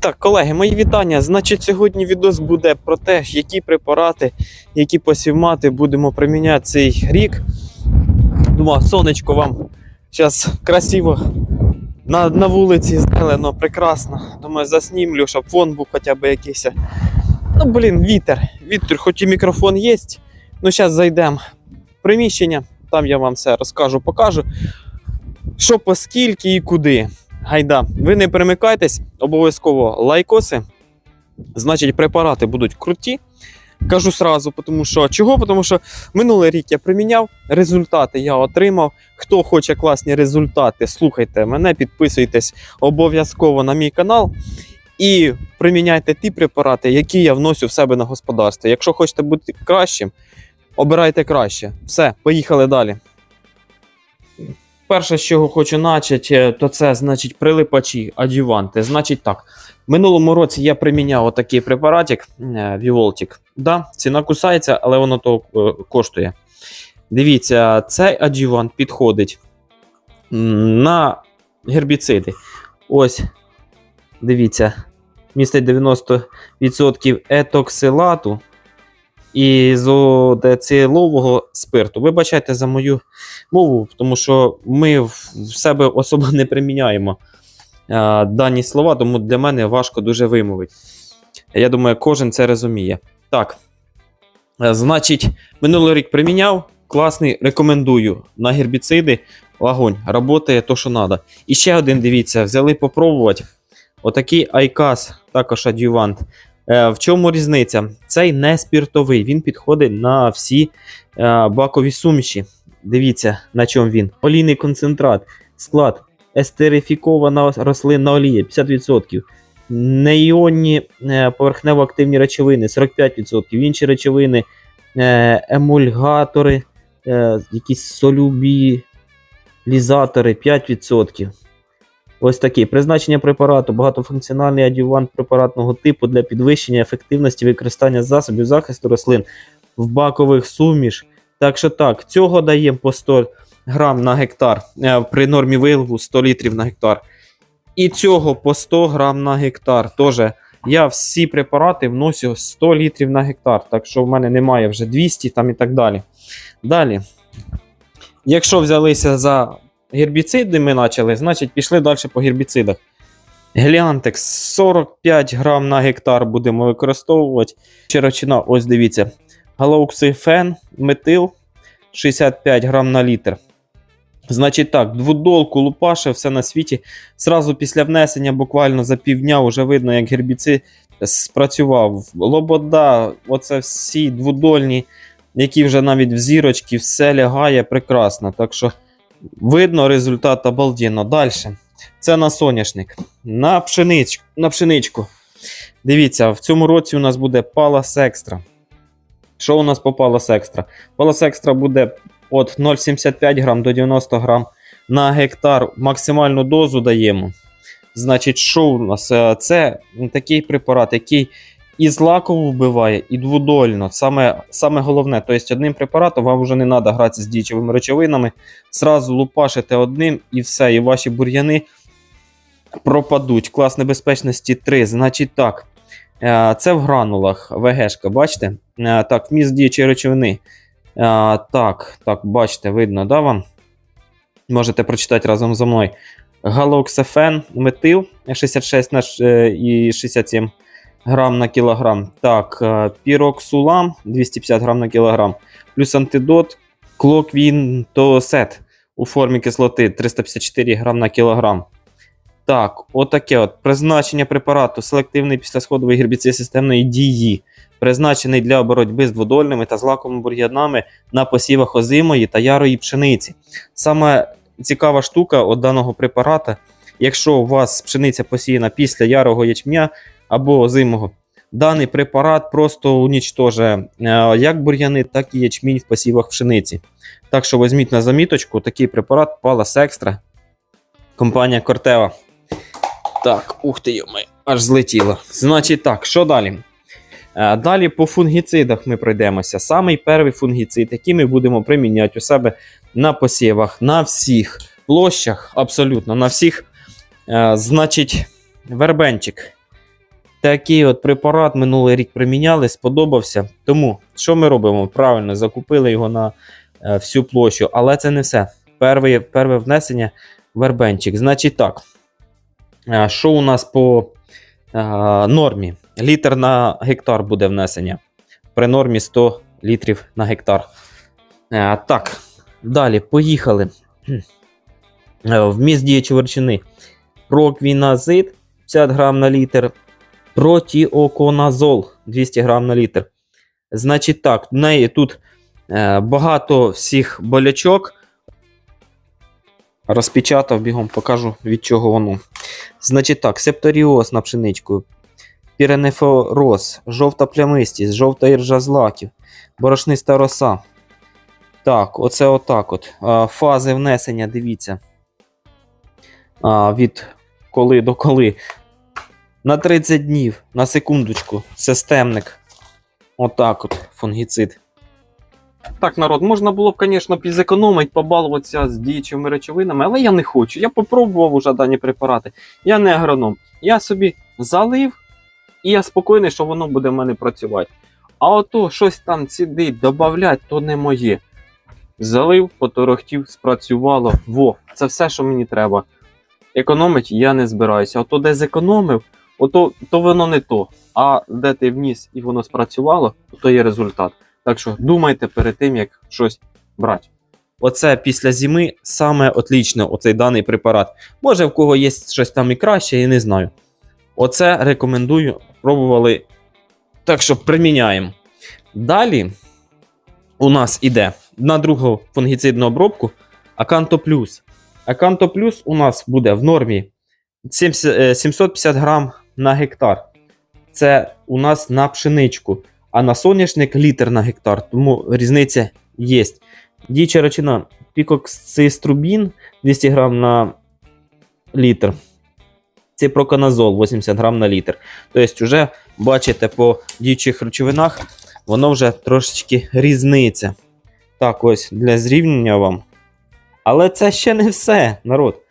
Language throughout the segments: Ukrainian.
Так, колеги, мої вітання. Значить, сьогодні відос буде про те, які препарати, які посівмати будемо приміняти цей рік. Думав, сонечко вам зараз красиво на, на вулиці зелено, прекрасно. Думаю, заснімлю, щоб фон був хоча б якийсь. Ну, блін, вітер. Вітер, хоч і мікрофон є. Ну, зараз зайдемо в приміщення, там я вам все розкажу, покажу. Що по скільки і куди. Гайда, ви не перемикайтесь, обов'язково лайкоси. Значить, препарати будуть круті. Кажу сразу, тому що чого? Тому що минулий рік я приміняв, результати я отримав. Хто хоче класні результати, слухайте мене, підписуйтесь обов'язково на мій канал і приміняйте ті препарати, які я вносю в себе на господарство. Якщо хочете бути кращим, обирайте краще. Все, поїхали далі. Перше, з чого хочу почати, то це значить прилипачі, адюванти. Значить так. В минулому році я приміняв отакий препаратик Віволтік. Да, ціна кусається, але воно то е, коштує. Дивіться, цей адювант підходить на гербіциди. Ось, дивіться, містить 90% етоксилату і зодецилового спирту. Вибачайте за мою мову, тому що ми в себе особо не приміняємо а, дані слова, тому для мене важко дуже вимовити. Я думаю, кожен це розуміє. Так. Значить, минулий рік приміняв. Класний, рекомендую на гербіциди. Огонь, работає то, що треба. І ще один, дивіться, взяли попробувати. Отакий Айкас, також адювант. Е, в чому різниця? Цей не спіртовий, він підходить на всі е, бакові суміші. Дивіться, на чому він. Олійний концентрат, склад, естерифікована рослинна олія 50%. Неіонні е, поверхнево-активні речовини 45%. Інші речовини, емульгатори, якісь солюбілізатори 5%. Ось такий призначення препарату, багатофункціональний адювант препаратного типу для підвищення ефективності використання засобів захисту рослин в бакових суміш. Так що так, цього даємо по 100 грам на гектар е, при нормі вилову 100 літрів на гектар. І цього по 100 грам на гектар. Тоже я всі препарати вносю 100 літрів на гектар. Так що в мене немає вже 200 там і так далі. Далі. Якщо взялися за гербіциди, ми почали, значить пішли далі по гербіцидах. Глянтекс 45 грам на гектар будемо використовувати. Широчина, ось дивіться. Галоуксифен, метил 65 грам на літр. Значить так, двудолку лупаше, все на світі. Сразу після внесення, буквально за півдня, вже видно, як гербіцид спрацював. Лобода, оце всі двудольні, які вже навіть в зірочки, все лягає прекрасно. Так що видно результат обалденно. Далі. Це на соняшник. На пшеничку. На пшеничку. Дивіться, в цьому році у нас буде Palace Extra. Що у нас по Palace Extra? Palace Extra буде від 0,75 грам до 90 грам на гектар. Максимальну дозу даємо. Значить, що у нас? Е, Це такий препарат, який і злаково вбиває, і двудольно. Саме, саме головне, тобто одним препаратом вам вже не треба гратися з діючими речовинами. Зразу лупашите одним і все, і ваші бур'яни пропадуть. Клас небезпечності 3. Значить так. Е, Це в гранулах ВГшка, бачите? Е, Так, вміст діючої речовини. Е, Так, так, бачите, видно, да, вам? Можете прочитати разом зі мною. Галоксифен, метил 66 на ш- е, і 67 грам на кілограм. Так, піроксулам 250 грам на кілограм. Плюс антидот клоквінтосет у формі кислоти 354 грам на кілограм. Так, отаке от призначення препарату селективний післясходовий гербіцид системної дії, призначений для боротьби з дводольними та злаковими бур'янами на посівах озимої та ярої пшениці. Саме цікава штука от даного препарата, якщо у вас пшениця посіяна після ярого ячмня або озимого, даний препарат просто унічтожує е, як бур'яни, так і ячмінь в посівах пшениці. Так що візьміть на заміточку такий препарат Palace Extra, компанія Corteva. Так, ух ти йоми, аж злетіло. Значить так, що далі? Е, Далі по фунгіцидах ми пройдемося. Самий перший фунгіцид, який ми будемо приміняти у себе на посівах, на всіх площах, абсолютно на всіх. Е, Значить, вербенчик. Такий от препарат минулий рік приміняли, сподобався. Тому що ми робимо? Правильно, закупили його на е, всю площу, але це не все. Перше, перше внесення вербенчик. Значить так, е, що у нас по е, нормі? Літр на гектар буде внесення. При нормі 100 літрів на гектар. Так, далі, поїхали. Вміст діючої речовини. Проквіназид 50 грам на літр. Протіоконазол 200 грам на літр. Значить так, в неї тут е, багато всіх болячок. Розпечатав бігом, покажу від чого воно. Значить так, септоріоз на пшеничку, піренефороз, жовта плямистість, жовта іржа злаків, борошниста роса. Так, оце отак от. Фази внесення, дивіться. Від коли до коли. На 30 днів, на секундочку, системник. Отак от, фунгіцид. Так, народ, можна було б, звісно, підзекономити, побалуватися з діючими речовинами, але я не хочу. Я попробував уже дані препарати. Я не агроном. Я собі залив, і я спокійний, що воно буде в мене працювати. А ото щось там сидить, додавати, то не моє. Залив, поторохтів, спрацювало. Во, це все, що мені треба. Економить я не збираюся. Ото де зекономив, ото то воно не то. А де ти вніс і воно спрацювало, то є результат. Так що думайте перед тим, як щось брати. Оце після зими саме отлично, оцей даний препарат. Може, в кого є щось там і краще, я не знаю. Оце рекомендую. Пробували. Так що приміняємо. Далі у нас іде на другу фунгіцидну обробку Аканто Плюс. Аканто Плюс у нас буде в нормі 70 е, 750 грам на гектар. Це у нас на пшеничку, а на соняшник літр на гектар, тому різниця є. Діюча речина пікоксиструбін 200 грам на літр. Ципроканазол 80 грам на літр. Тобто, вже бачите по діючих речовинах, воно вже трошечки різниця. Так, ось для зрівняння вам. Але це ще не все, народ.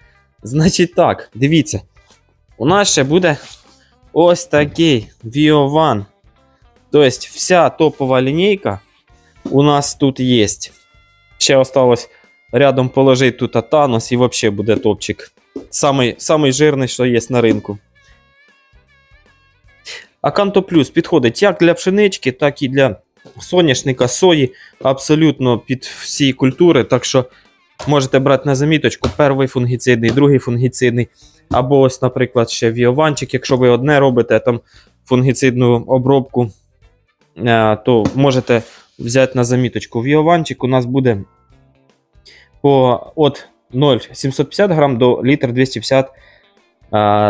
Значить так, дивіться. У нас ще буде ось такий VO1. Тобто, вся топова лінійка у нас тут є. Ще осталось рядом положити тут Атанос і взагалі буде топчик. Самий, самий жирний, що є на ринку. Аканто Плюс підходить як для пшенички, так і для соняшника, сої. Абсолютно під всі культури. Так що можете брати на заміточку перший фунгіцидний, другий фунгіцидний. Або ось, наприклад, ще віованчик, якщо ви одне робите там фунгіцидну обробку, е, то можете взяти на заміточку. Віованчик у нас буде по от 0,750 грам до літр 250 е,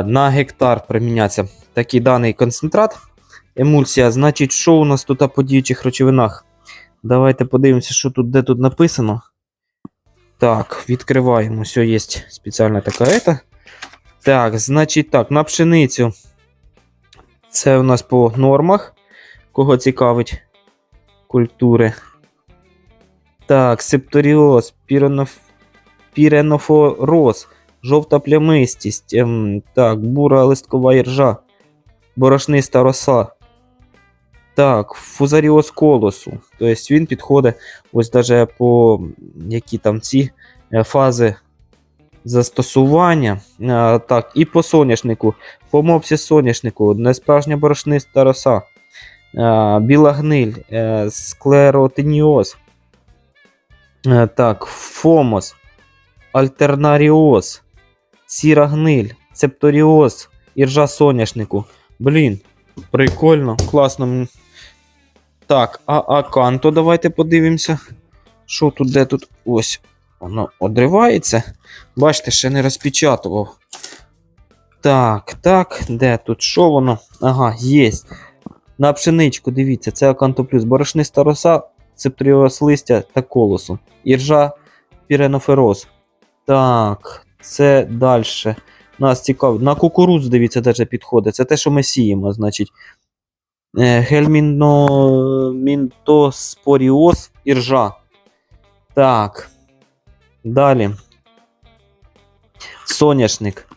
на гектар примінятися. Такий даний концентрат. Емульсія. Значить, що у нас тут по діючих речовинах? Давайте подивимося, що тут де тут написано. Так, відкриваємо. Все, є спеціальна така ета. Так, значить так, на пшеницю. Це у нас по нормах. Кого цікавить культури. Так, септоріоз, піреноф... піренофороз, жовта плямистість. Ем, так, бура листкова іржа, борошниста роса. Так, фузаріоз колосу. Тобто він підходить ось даже по які там ці е, фази застосування. А, так, і по соняшнику. По мопсі соняшнику, несправжня борошниста роса, а, біла гниль, е, склеротиніоз. Е, Так, фомос, альтернаріоз, сіра гниль, септоріоз, іржа соняшнику. Блін, прикольно, класно. Так, а аканто, давайте подивимося. Що тут, де тут? Ось, воно одривається. Бачите, ще не розпечатував. Так, так, де тут? Що воно? Ага, є. На пшеничку, дивіться, це аканто плюс. Борошниста роса, цептріоз листя та колосу. Іржа піренофероз. Так, це далі. Нас цікавить. На кукурудзу, дивіться, даже підходить. Це те, що ми сіємо, значить. Е, Гельмінтоспоріоз іржа. Так. Далі. Соняшник.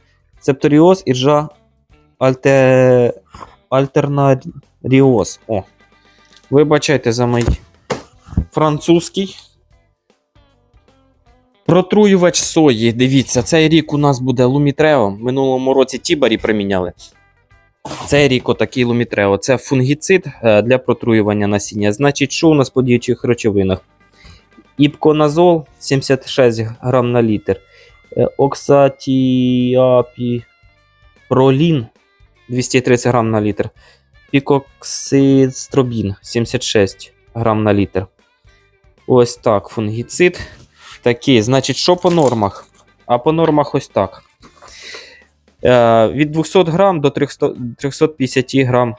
Септоріоз іржа альте... Альтернаріоз. О. Вибачайте за мій французький. Протруювач сої. Дивіться, цей рік у нас буде Лумітрео. Минулому році Тібарі приміняли. Цей рік отакий Лумітрео. Це фунгіцид е, для протруювання насіння. Значить, що у нас по діючих речовинах? Іпконазол 76 грам на літр. Е, Оксатіапіпролін 230 грам на літр. Пікоксистробін 76 грам на літр. Ось так, фунгіцид. Такий, значить, що по нормах? А по нормах ось так. Е, від 200 грам до 300, 350 грам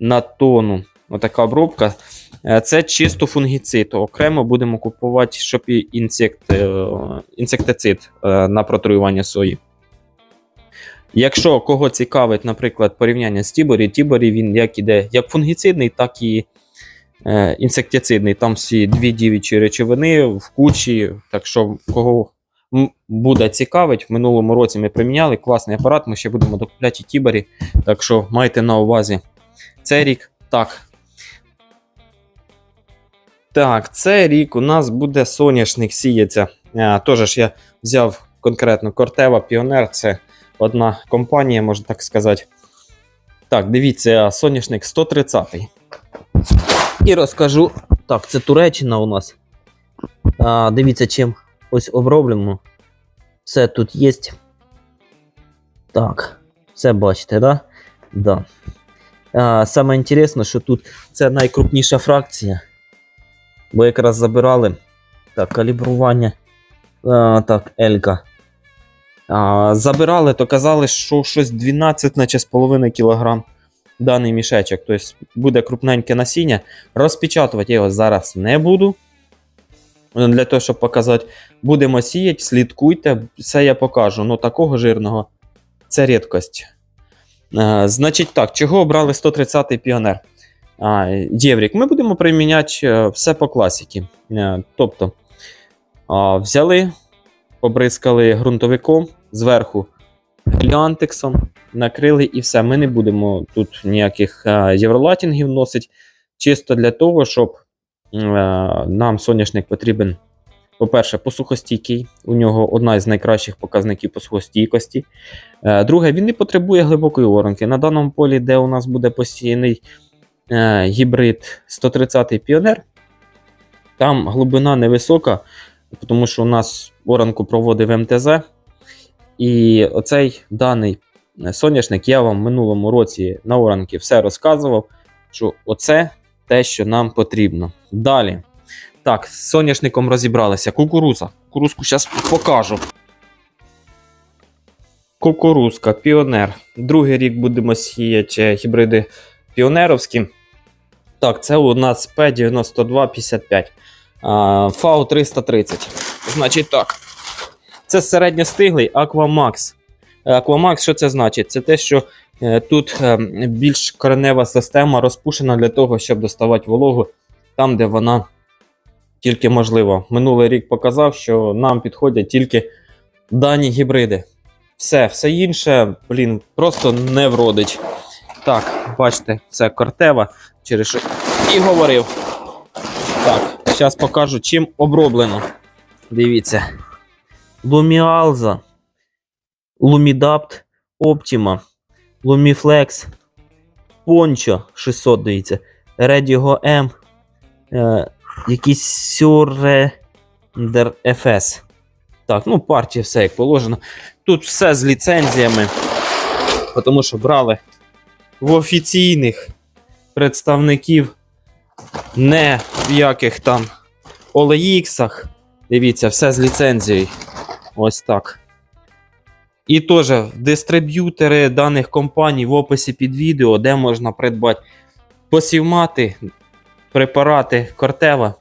на тонну. Отака обробка. Е, Це чисто фунгіцид. Окремо будемо купувати, щоб і інсект, е, інсектицид е, на протруювання сої. Якщо кого цікавить, наприклад, порівняння з Тіборі, Тіборі він як іде як фунгіцидний, так і інсектицидний. Там всі дві діючі речовини в кучі. Так що, кого буде цікавить, в минулому році ми приміняли класний апарат. Ми ще будемо докупляти і Тіборі. Так що майте на увазі цей рік так. Так, цей рік у нас буде соняшник сіється. А, Теж ж я взяв конкретно Кортева Піонер. Це одна компанія, можна так сказати. Так, дивіться, соняшник 130. І розкажу. Так, це Туреччина у нас. А, дивіться, чим ось оброблено. Все тут є. Так, все бачите, да? Да. Саме інтересне, що тут це найкрупніша фракція. Бо якраз забирали так, калібрування. А, так, Елька. А, забирали, то казали, що щось 12 наче з половиною кілограм даний мішечок. Тобто буде крупненьке насіння. Розпечатувати його зараз не буду. Для того, щоб показати, будемо сіяти, слідкуйте, все я покажу. Ну, такого жирного це рідкость. Значить так, чого обрали 130-й піонер? Єврік. Ми будемо приміняти е, все по класіки. Е, тобто, взяли, побризкали ґрунтовиком зверху гліантексом, накрили і все. Ми не будемо тут ніяких е, євролатінгів носити. Чисто для того, щоб нам соняшник потрібен, по-перше, посухостійкий. У нього одна із найкращих показників посухостійкості. Друге, він не потребує глибокої оранки. На даному полі, де у нас буде посіяний е, гібрид 130-й піонер, там глибина невисока, тому що у нас оранку проводив МТЗ. І оцей даний соняшник я вам в минулому році на оранки все розказував, що оце те, що нам потрібно. Далі. Так, з соняшником розібралися. Кукуруза. Кукурузку зараз покажу. Кукурузка, піонер. Другий рік будемо сіяти гібриди піонеровські. Так, це у нас P9255. ФАУ 330. Значить так. Це середньостиглий Aquamax. Aquamax, що це значить? Це те, що е, тут е, більш коренева система розпушена для того, щоб доставати вологу там, де вона тільки можлива. Минулий рік показав, що нам підходять тільки дані гібриди. Все, все інше, блін, просто не вродить. Так, бачите, це кортева, через що і говорив. Так, зараз покажу, чим оброблено. Дивіться. Луміалза, Лумідапт, Optima, Lumiflex, Poncho 600, дивіться, Redigo M, е, якийсь Surrender FS. Так, ну партія все як положено. Тут все з ліцензіями, тому що брали в офіційних представників, не в яких там OLX. Дивіться, все з ліцензією. Ось так. І теж дистриб'ютори даних компаній в описі під відео, де можна придбати посівмати, препарати Кортева